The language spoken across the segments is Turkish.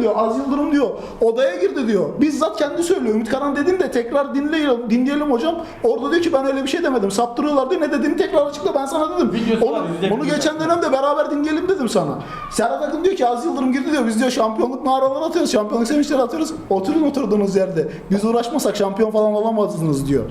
diyor. Az Yıldırım diyor. Odaya girdi diyor. Bizzat kendi söylüyor. Ümit Karan dedim de tekrar dinleyelim, dinleyelim hocam. Orada diyor ki ben öyle bir şey demedim. Saptırıyorlar diyor. Ne dediğini tekrar açıkla ben sana dedim. Videosu Onu, var, bunu geçen dönemde beraber dinleyelim dedim sana. Serhat Akın diyor ki Az Yıldırım girdi diyor. Biz diyor şampiyonluk naraları atıyoruz. Şampiyonluk sevinçleri atıyoruz. Oturun oturduğunuz yerde. Biz uğraşmasak şampiyon falan olamazsınız diyor.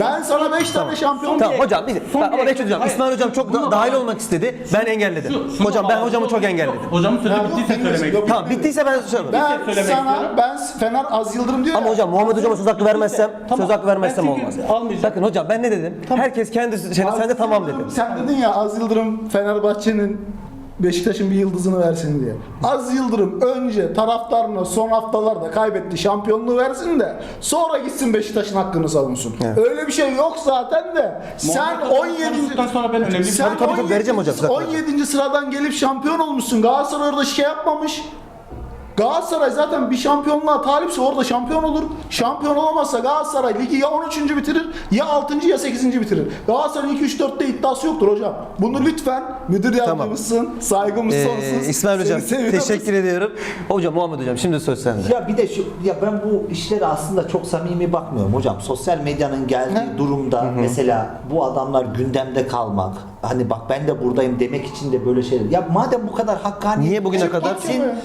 Ben sana 5 tane şampiyon Tamam hocam bir Son ama bir- bekle hocam. Hayır. İsmail hocam çok da- dahil olmak istedi. Ben engelledim. Şu- şunu hocam ben bağlı- hocamı çok engelledim. Hocamın sözü bittiyse söylemek yok. Tamam bittiyse ben şey Ben söylemek sana, istiyorum. ben Fener Az Yıldırım diyor Ama ya. hocam Muhammed hocama söz hakkı vermezsem, Tamam. söz hakkı vermezsem Ben çünkü olmaz. almayacağım. Bakın hocam ben ne dedim? Herkes kendi şeyine Az sen de tamam dedim. Sen dedin ya Az Yıldırım Fenerbahçe'nin Beşiktaş'ın bir yıldızını versin diye. Az Yıldırım önce taraftarına son haftalarda kaybetti şampiyonluğu versin de sonra gitsin Beşiktaş'ın hakkını savunsun. Evet. Öyle bir şey yok zaten de. Sen Muhammed Hocam 17. konuştuktan sonra ben önemli Sen Tabii, tabii, tabii, 17. vereceğim hocam zaten. 17. sıradan gelip şampiyon olmuşsun. Galatasaray orada şey yapmamış. Galatasaray zaten bir şampiyonluğa talipse orada şampiyon olur. Şampiyon olamazsa Galatasaray ligi ya 13. bitirir ya 6. ya 8. bitirir. Galatasaray'ın 2-3-4'te iddiası yoktur hocam. Bunu lütfen müdür yardımcısın. Saygımız Ee, sonsuz. İsmail hocam Seni seviyoruz. teşekkür ediyorum. Hocam Muhammed hocam şimdi söz sende. Ya bir de şu ya ben bu işlere aslında çok samimi bakmıyorum hocam. Sosyal medyanın geldiği Hı. durumda mesela bu adamlar gündemde kalmak hani bak ben de buradayım demek için de böyle şeyler. Ya madem bu kadar hakkaniyet Niye bugüne gitsin, kadar-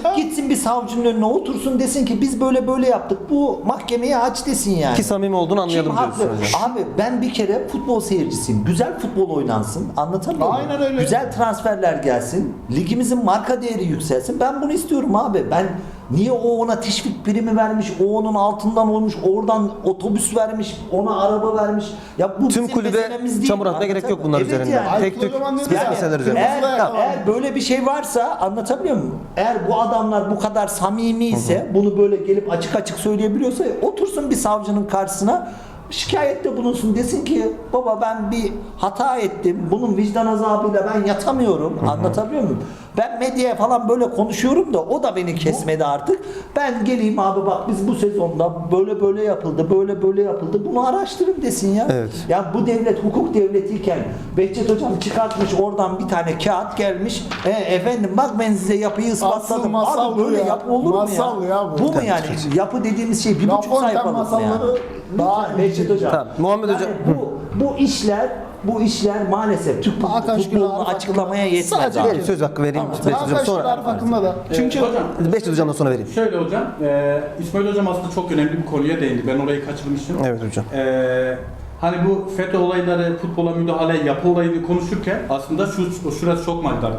Ha. gitsin bir savcının önüne otursun desin ki biz böyle böyle yaptık. Bu mahkemeye aç desin yani. Ki samimi olduğunu anlayalım Kim haklı? diyorsun hocam. Abi ben bir kere futbol seyircisiyim. Güzel futbol oynansın. Anlatabiliyor muyum? Aynen öyle. Güzel transferler gelsin. Ligimizin marka değeri yükselsin. Ben bunu istiyorum abi. Ben niye o ona teşvik primi vermiş, o onun altından olmuş, oradan otobüs vermiş, ona araba vermiş. Ya bu Tüm bizim kulübe meselemiz değil. çamur atmaya gerek yok bunlar Evet üzerinde. yani. Tek tük Kocaman spesifik ya, meseleler üzerinde. Eğer, eğer böyle bir şey varsa anlatabiliyor muyum? Eğer bu adamlar bu kadar samimi ise bunu böyle gelip açık açık söyleyebiliyorsa otursun bir savcının karşısına şikayette bulunsun desin ki baba ben bir hata ettim. Bunun vicdan azabıyla ben yatamıyorum. Anlatabiliyor muyum? Ben medyaya falan böyle konuşuyorum da o da beni kesmedi artık. Ben geleyim abi bak biz bu sezonda böyle böyle yapıldı, böyle böyle yapıldı. Bunu araştırın desin ya. Evet. Ya bu devlet hukuk devletiyken Behçet hocam çıkartmış oradan bir tane kağıt gelmiş. E, efendim bak ben size yapıyı ispatladım. masal Abi bu böyle ya. yapı olur mu Masal ya? ya bu. mu yani? Yapı dediğimiz şey bir buçuk sayfalık mı yani? Lütfen Behçet hocam. Tamam, Muhammed Yani hocam. Bu, bu işler bu işler maalesef Türk Hakan Şükür futbolunu Arif açıklamaya yetmez Sadece abi. Verin, söz hakkı vereyim. Beşiktaş hocam Hakan Şükür sonra. Hakkında da. Çünkü Ee, hocam Beşiktaş hocamdan sonra vereyim. Şöyle hocam, e, İsmail hocam aslında çok önemli bir konuya değindi. Ben orayı kaçırmışım. Evet hocam. E, hani bu FETÖ olayları, futbola müdahale, yapı olayını konuşurken aslında şu şurası çok manidar. E,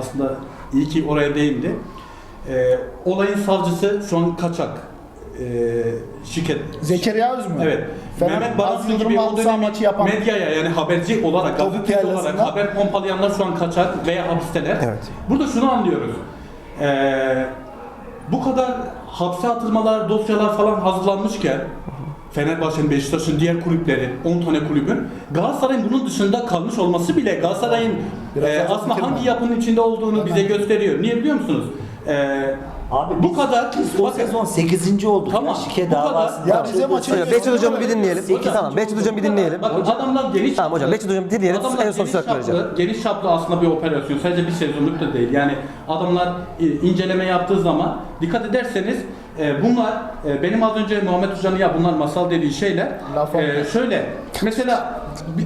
aslında iyi ki oraya değindi. E, olayın savcısı şu an kaçak. E, şirket. Zekeriya Öz mü? Evet. Fener- Mehmet Yıldırım gibi o dönemin maçı yapan- medyaya yani haberci olarak, gazeteci olarak haber pompalayanlar şu an kaçak veya hapisteler. Evet. Burada şunu anlıyoruz. Ee, bu kadar hapse atılmalar, dosyalar falan hazırlanmışken Fenerbahçe'nin, Beşiktaş'ın, diğer kulüpleri, 10 tane kulübün Galatasaray'ın bunun dışında kalmış olması bile Galatasaray'ın e, aslında hangi yapının içinde olduğunu bize gösteriyor. Niye biliyor musunuz? Ee, Abi bu kadar biz o bakın, sezon 8. olduk Tamam, ya şike bu kadar- davası. Ya bize maçı- Behçet hocamı bir dinleyelim. Hocam, Tamam Behçet hocamı bir dinleyelim. Bakın adamlar geniş Tamam hocam, Behçet hocam dinleyelim, Adamlar en son geniş çaplı-. Geniş çaplı aslında bir operasyon. Sadece bir sezonluk da değil. Yani adamlar e, inceleme yaptığı zaman dikkat ederseniz e, bunlar e, benim az önce Muhammed Hoca'nın ya bunlar masal dediği şeyler Laf e, şöyle mesela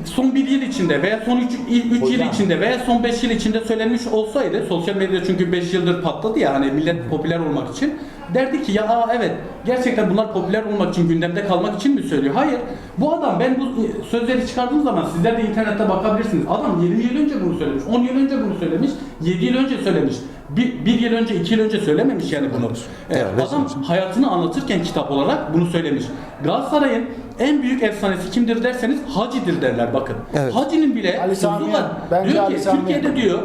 son bir yıl içinde veya son 3 yıl içinde veya son 5 yıl içinde söylenmiş olsaydı sosyal medya çünkü 5 yıldır patladı ya hani millet popüler olmak için derdi ki ya aa, evet gerçekten bunlar popüler olmak için gündemde kalmak için mi söylüyor? Hayır. Bu adam ben bu e, sözleri çıkardığım zaman sizler de internette bakabilirsiniz. Adam 20 yıl önce bunu söylemiş, 10 yıl önce bunu söylemiş, 7 yıl önce söylemiş. Bir, bir yıl önce, iki yıl önce söylememiş yani bunu. Evet, adam hayatını anlatırken kitap olarak bunu söylemiş. Galatasaray'ın en büyük efsanesi kimdir derseniz Hacı'dır derler bakın. Evet. Hacı'nın bile Ali Sami var. Diyor ki Sami Türkiye'de diyor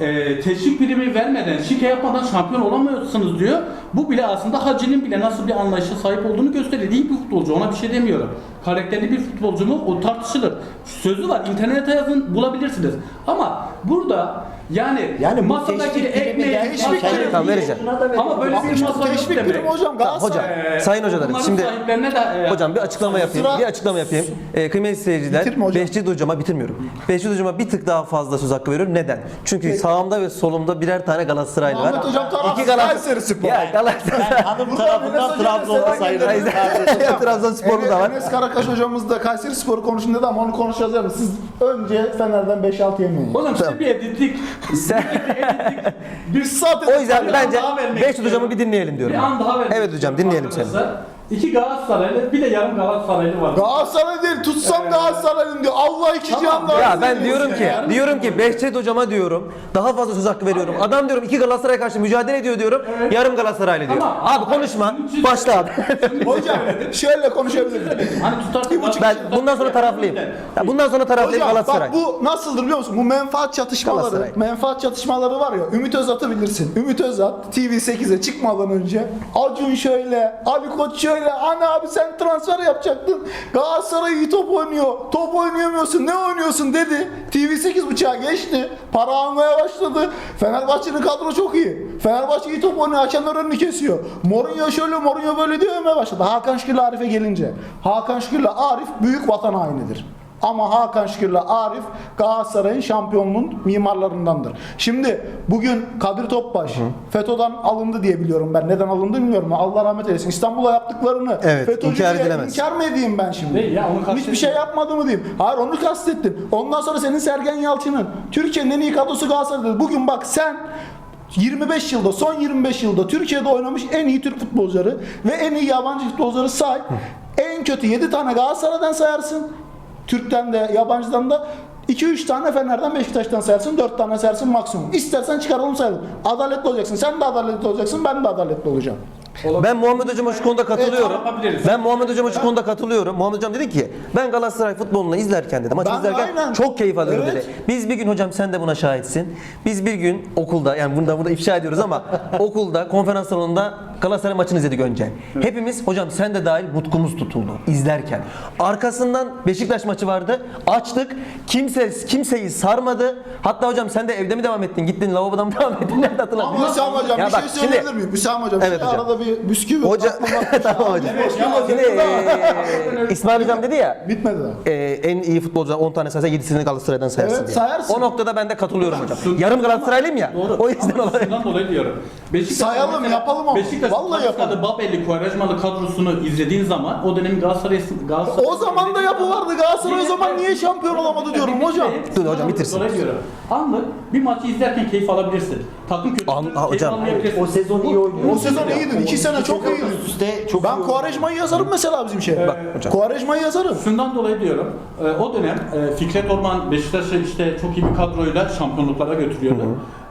e, teşvik primi vermeden, şike yapmadan şampiyon olamıyorsunuz diyor. Bu bile aslında Hacı'nın bile nasıl bir anlayışa sahip olduğunu gösterir. İyi bir futbolcu ona bir şey demiyorum. Karakterli bir futbolcu mu o tartışılır. Sözü var internete yazın bulabilirsiniz. Ama burada Yani, Yani masadaki teşvik ekmeği teşvik Tamam, değil. vereceğim. Ama böyle bir masa yok Teşvik demek. hocam Galatasaray. hocam. Ee, Sayın hocalarım, bunların şimdi- sahiplerine de, e, Hocam bir açıklama yapayım. Bir açıklama yapayım. Ee, kıymetli seyirciler, Bitirme hocam. Behçet hocama bitirmiyorum. Behçet hocama bir tık daha fazla söz hakkı veriyorum. Neden? Çünkü sağımda ve solumda birer tane Galatasaraylı var. Ahmet hocam tarafsız, İki Galatasaray- Kayseri Spor. Ya Galatasaray. Hanım tarafından Trabzon'da sayılır. Trabzonsporlu da var. Enes Karakaş hocamız da Kayseri Spor'u konuşun dedi ama onu konuşacağız yani. Siz önce Fener'den 5-6 yemeyin. Oğlum işte bir editlik. Sen- Bir saat o yüzden bence an daha vermek Behçet istiyorum. hocamı bir dinleyelim diyorum. Bir an daha vermek Evet hocam istiyorum dinleyelim seni. arkadaşlar. İki Galatasaraylı bir de yarım Galatasaraylı var. Galatasaray değil tutsam Galatasaray'ım diyor. Allah iki Tamam. cihan Ya Ya ben diyor. diyorum ki, Yani. diyorum ki Behçet hocama diyorum, daha fazla söz hakkı veriyorum. Adam diyorum iki Galatasaray karşı mücadele ediyor diyorum, Evet. yarım Galatasaraylı diyor. Tamam. Abi konuşma, için- başla abi. Hocam şöyle konuşabiliriz. Hani tutarsın. ben bundan sonra taraflıyım. Ya bundan sonra taraflıyım Hocam Galatasaray. bak bu nasıldır biliyor musun? Bu menfaat çatışmaları, Galatasaray. menfaat çatışmaları var ya. Ümit Özat'ı bilirsin. Ümit Özat TV8'e çıkmadan önce Acun şöyle, Ali Koç şöyle. Hani abi sen transfer yapacaktın. Galatasaray iyi top oynuyor. Top oynayamıyorsun. Ne oynuyorsun dedi. TV8 bıçağı geçti. Para almaya başladı. Fenerbahçe'nin kadro çok iyi. Fenerbahçe iyi top oynuyor. Hakemler önünü kesiyor. Mourinho şöyle, Mourinho böyle diye övmeye başladı. Hakan Şükür'le Arif'e gelince. Hakan Şükür'le Arif büyük vatan hainidir. Ama Hakan Şükür'le Arif Galatasaray'ın şampiyonluğun mimarlarındandır. Şimdi bugün Kadir Topbaş FETÖ'den alındı diye biliyorum ben. Neden alındı bilmiyorum. Allah rahmet eylesin. İstanbul'a yaptıklarını Evet, FETÖ'cü inkar edilemez. inkar mı edeyim ben şimdi? Değil ya, onu Hiçbir şey yapmadı mı diyeyim. Hayır onu kastettim. Ondan sonra senin Sergen Yalçın'ın Türkiye'nin en iyi kadrosu Galatasaray'da. Bugün bak sen 25 yılda, son 25 yılda Türkiye'de oynamış en iyi Türk futbolcuları ve en iyi yabancı futbolcuları say. en kötü 7 tane Galatasaray'dan sayarsın. Türk'ten de yabancıdan da 2-3 tane Fener'den Beşiktaş'tan sayarsın, 4 tane sayarsın maksimum. İstersen çıkaralım sayalım. Adaletli olacaksın. Sen de adaletli olacaksın, ben de adaletli olacağım. Ben Muhammed Hocam'a şu konuda katılıyorum. Evet. Ben Muhammed Hocam'a şu konuda katılıyorum. Muhammed Hocam dedi ki ben Galatasaray futbolunu izlerken dedi maçı Ben izlerken aynen. çok keyif alıyorum Evet. dedi. Biz bir gün hocam sen de buna şahitsin. Biz bir gün okulda yani bunu da burada ifşa ediyoruz ama okulda konferans salonunda Galatasaray maçını izledik önce. Hepimiz hocam sen de dahil nutkumuz tutuldu izlerken. Arkasından Beşiktaş maçı vardı. Açtık. Kimse kimseyi sarmadı. Hatta hocam sen de evde mi devam ettin? Gittin lavaboda mı devam ettin? Nerede hatırlamıyorum. Ama Hüsam Hocam Ya bir bak, şey söyleyebilir miyim? Hüsam Hocam Evet hocam. arada bir bisküvi Hoca aklıma- tamam hocam. Şimdi eee, İsmail hocam dedi ya Bitmedi daha. eee, en iyi futbolcular 10 tane saysa 7'sini Galatasaray'dan sayarsın Evet, diye. sayarsın. O noktada ben de katılıyorum hocam. Yarım Galatasaraylıyım ya. Doğru. O yüzden Ama olay. şundan dolayı diyorum. Beşiktaş Sayalım, mesela yapalım ama. Beşiktaş'ın Vallahi Talisca'da yapalım. Babel'i, Quaresma'lı kadrosunu izlediğin zaman o dönemin Galatasaray Galatasaray O zaman da yapı vardı. Galatasaray o zaman niye şampiyon olamadı diyorum hocam. Dur hocam, bitirsin. Dolayı diyorum. Anlık bir maçı izlerken keyif alabilirsin. Takım kötü. An- ha, keyif hocam. almayabilirsin. O sezon iyi oynuyor. O sezon iyiydi. İki sene çok. Üst üste çok Ben iyi yazarım mesela bizim şey. Bak hocam. Yazarım. Şundan dolayı diyorum. e, o dönem e, Fikret Orman Beşiktaş'ı işte çok iyi bir kadroyla şampiyonluklara götürüyordu.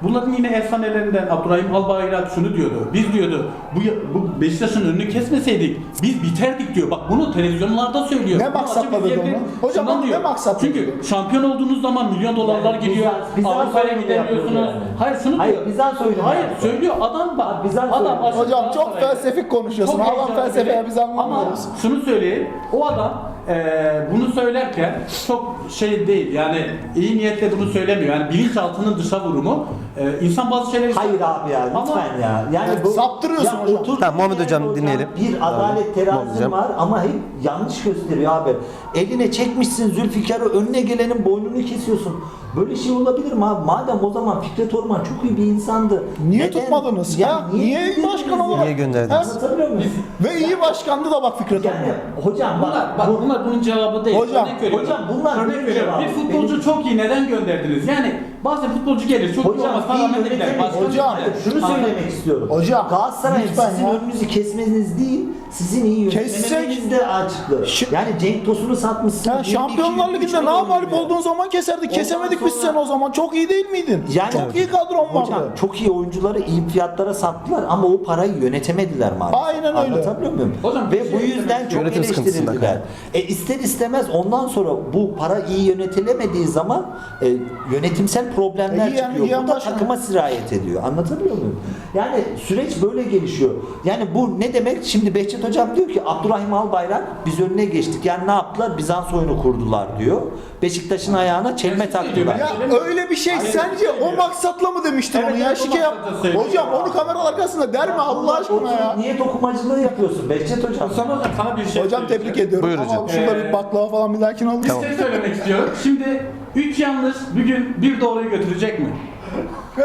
Bunların yine efsanelerinden Abdurrahim Albayrak şunu diyordu. Biz diyordu bu, bu Beşiktaş'ın önünü kesmeseydik biz biterdik diyor. Bak bunu televizyonlarda söylüyor. Ne maksatla dedi onu? Hocam onu ne diyor. maksatla Çünkü şampiyon olduğunuz zaman milyon dolarlar Yani gidiyor. Avrupa'ya gidemiyorsunuz. yani. Hayır şunu Hayır, diyor. Bizans oyunu Hayır yapıyor. söylüyor adam bak. Bizans adam Hocam çok felsefik konuşuyorsun. çok Adam felsefeye biz anlamıyoruz. Ama şunu söyleyeyim. O adam eee, bunu söylerken çok şey değil. Yani iyi niyetle bunu söylemiyor. Yani bilinçaltının dışa vurumu. Eee insan bazı şeyleri Hayır abi ya Ama- lütfen ya. Yani Evet, saptırıyorsun hocam. otur- Tamam, Muhammed hocam dinleyelim. Bir adalet Muhammed terazin hocam. var ama hep yanlış gösteriyor abi. Eline çekmişsin Zülfikar'ı önüne gelenin boynunu kesiyorsun. Böyle şey olabilir mi abi? Madem o zaman Fikret Orman çok iyi bir insandı. Niye tutmadınız ya? Niye gönderdiniz başkan ya? olarak- Niye gönderdiniz? Anlatabiliyor muyum? Ve iyi başkandı da bak Fikret Yani Orman. hocam bak, Bunlar, bak bu- bunlar bunun cevabı değil. Hocam, Örnek veriyorum. hocam bunlar Örnek veriyorum. cevabı. Bir futbolcu Benim- çok iyi neden gönderdiniz? Yani bazen futbolcu gelir çok iyi Hocam olmaz. iyi Parlamento gider. yönetemeyiz. Hocam, şunu söylemek istiyorum. Hocam, Galatasaray'ın lütfen sizin ya. önünüzü kesmeniz değil, sizin iyi Kessek- yönetememeniz de açıklı. Ş- Yani Cenk Tosun'u satmışsın. Ya 22, Şampiyonlar 23 Ligi'nde yıl namalip oynuyor. olduğun zaman keserdik. Ondan Kesemedik biz sonra- sen o zaman. Çok iyi değil miydin? Yani çok iyi kadron vardı. Hocam çok iyi oyuncuları iyi fiyatlara sattılar ama o parayı yönetemediler maalesef. Aynen öyle. Anlatabiliyor muyum? Hocam, Ve şey bu yüzden eklemek çok Yönetim sıkıntısından eleştirildiler. E ister istemez ondan sonra bu para iyi yönetilemediği zaman e, yönetimsel problemler E, iyi yani, çıkıyor. Bu da başkan. takıma sirayet ediyor. Anlatabiliyor muyum? Yani süreç böyle gelişiyor. Yani bu ne demek? Şimdi Behçet Hocam diyor ki Abdurrahim Albayrak biz önüne geçtik. Yani ne yaptılar? Bizans oyunu kurdular diyor. Beşiktaş'ın ayağına çelme taktılar. Ya öyle bir şey sence o maksatla mı demiştin Evet, onu ya evet, o şike yap. maksatla söylüyor. Hocam onu kameralar arkasında der mi Allah aşkına ya? Niye dokumacılığı yapıyorsun Behçet Hocam? Osman hocam sana bir şey Hocam tebrik söyleyeceğim. ediyorum. Buyur Ama hocam. şurada Ee, bir baklava falan bir dahakine alırız. Bir şey söylemek istiyorum. Şimdi 3 yanlış bugün bir doğruyu götürecek mi?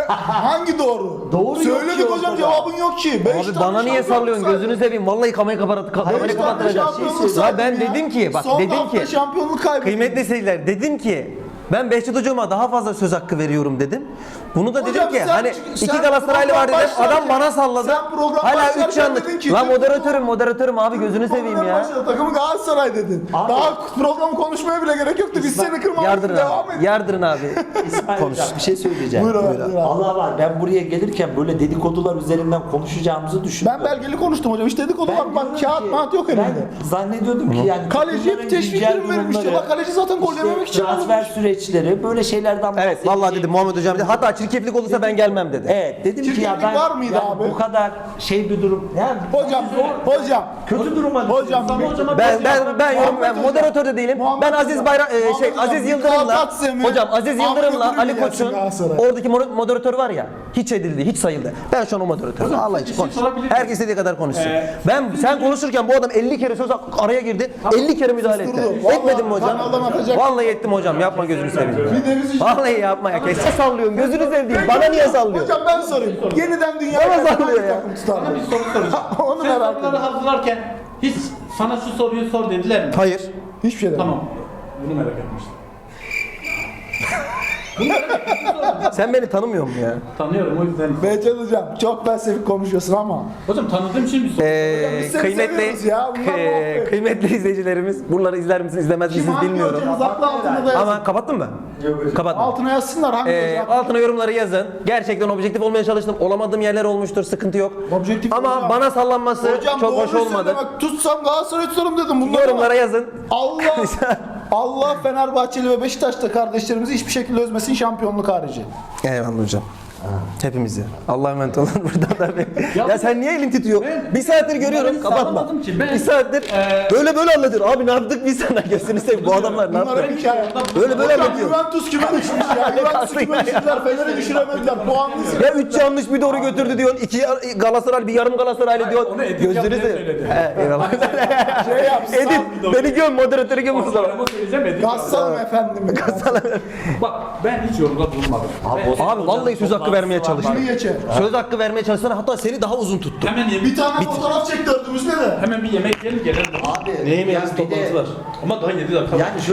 Hangi doğru? Doğru yok Söyledik ki hocam ortada. cevabın yok ki. Beş Abi tane bana niye şampiyon sallıyorsun? saydı. Gözünü seveyim. Vallahi kamerayı kapat kamerayı tane kapattıracağım. şampiyonluk Ya saydım ben ya. dedim ki bak Son dedim hafta ki şampiyonluk kaybettik. Kıymetli seyirciler dedim ki ben Behçet hocama daha fazla söz hakkı veriyorum dedim. Bunu da Hocam dedim ki sen- hani sen iki Galatasaraylı var dedim. program Adam bana salladı. sen program Hala üç başlarken yanlış. dedin ki- Lan moderatörüm moderatörüm abi gözünü seveyim ya. başında Takımı Galatasaray dedin. Abi- Daha programı konuşmaya bile gerek yoktu. Biz seni Yardırın devam abi. et. Yardırın abi. İsmail Konuş. Hocam bir şey söyleyeceğim. Buyur abi, buyur abi. Allah var ben buraya gelirken böyle dedikodular üzerinden konuşacağımızı düşündüm. Ben belgeli konuştum hocam. İşte dedik o Ben var. Bak kağıt mağat yok elimde. Ben zannediyordum ki yani Kaleci takımların teşvik güncel prim verilmişti. durumları, Bak kaleci zaten gol yememek için transfer alınmış. Süreçleri böyle şeylerden Evet vallahi dedi Muhammed hocam dedi. Hatta çirkeflik olursa ben gelmem dedi. Evet dedim ki ya Çirkinlik ben var mıydı yani abi? bu kadar şey bir durum. Yani Hocam, hocam. kötü duruma Hocam hocama Ben bir- ben ben yorum ben moderatör de değilim. Muhammed Ben Aziz hocam, Bayram e, şey hocam, Aziz Yıldırım'la mi? hocam Aziz Yıldırım'la Yıldırım Ali gelsin Koç'un oradaki mo- moderatör var ya hiç edildi, hiç sayıldı. Ben şu an o moderatörüm. Hocam, Allah bir için şey konuş. sorabilir miyim? Herkes istediği kadar konuşsun. Ee, ben sen konuşurken bu adam 50 kere söz araya girdi. 50 kere müdahale etti. Susturdu. Vallahi Etmedim mi hocam? kanaldan atacak. Vallahi ettim hocam. Yapma gözünü seveyim. Bir de biz işte- Vallahi yapma ya. Kesin sallıyorsun. Gözünü seveyim. Bana niye sallıyorsun? Hocam ben sorayım. Yeniden dünya Bana sallıyor ya. Sana bir soru soracağım. Onu Sen merak soruları hazırlarken hiç sana şu soruyu sor dediler mi? Hayır. Hiçbir şey demedim. Tamam. Bunu merak etmiştim. Sen beni tanımıyor musun ya? Tanıyorum o yüzden. Behçet hocam çok felsefik konuşuyorsun ama. Hocam tanıdığım için bir soru. Ee, biz seni kıymetli seviyoruz ya, bunlar e, muhabbet. kıymetli izleyicilerimiz bunları izler misiniz izlemez Kim misiniz hangi bilmiyorum. hocamız aklı altına da yazsın. Ama kapattın mı? Kapattım. Altına yazsınlar hangi Ee, altına yorumları yazın. Gerçekten objektif olmaya çalıştım. Olamadığım yerler olmuştur. Sıkıntı yok. Objektif Ama hocam. bana sallanması Hocam çok hoş olmadı. söyle bak tutsam Galatasaray tutarım dedim. Bunlar Yorumlara yazın. Allah Allah Fenerbahçeli ve Beşiktaş'ta kardeşlerimizi hiçbir şekilde özmesin şampiyonluk harici. Eyvallah hocam. Hepimizi. Allah'a emanet olun buradan da. ya, Ya sen niye elin titriyor? ben- bir saattir görüyorum. Kapatma. ki. Ben- bir saattir Ee, böyle böyle anlatıyor. Abi ne yaptık biz sana? Gözünü seveyim. Bu adamlar ne yaptı? Böyle böyle anlatıyor. Juventus küme düşmüş ya. Juventus küme düştüler. Fener'i düşüremediler. Puanlı Ya üç yanlış bir doğru götürdü diyorsun. İki yar- Galatasaray bir yarım Galatasaraylı diyor. onu edit Gözünü seveyim. söyledi. He, eyvallah. şey yapsın. Edit. Beni göm moderatörü göm o zaman. Edip. Gassalım efendim. Bak ben hiç yorumda bulunmadım. Abi vallahi söz hakkı vermeye çalıştım. Kimi geçer? Söz hakkı vermeye çalışsana hatta seni daha uzun tuttu. Hemen yemek, Bir tane fotoğraf çek dördümüzde de. hemen bir yemek yiyelim gelelim. Abi Neyim ya ya bir de- toplantısı var. Ama daha 7 dakika. var. Yani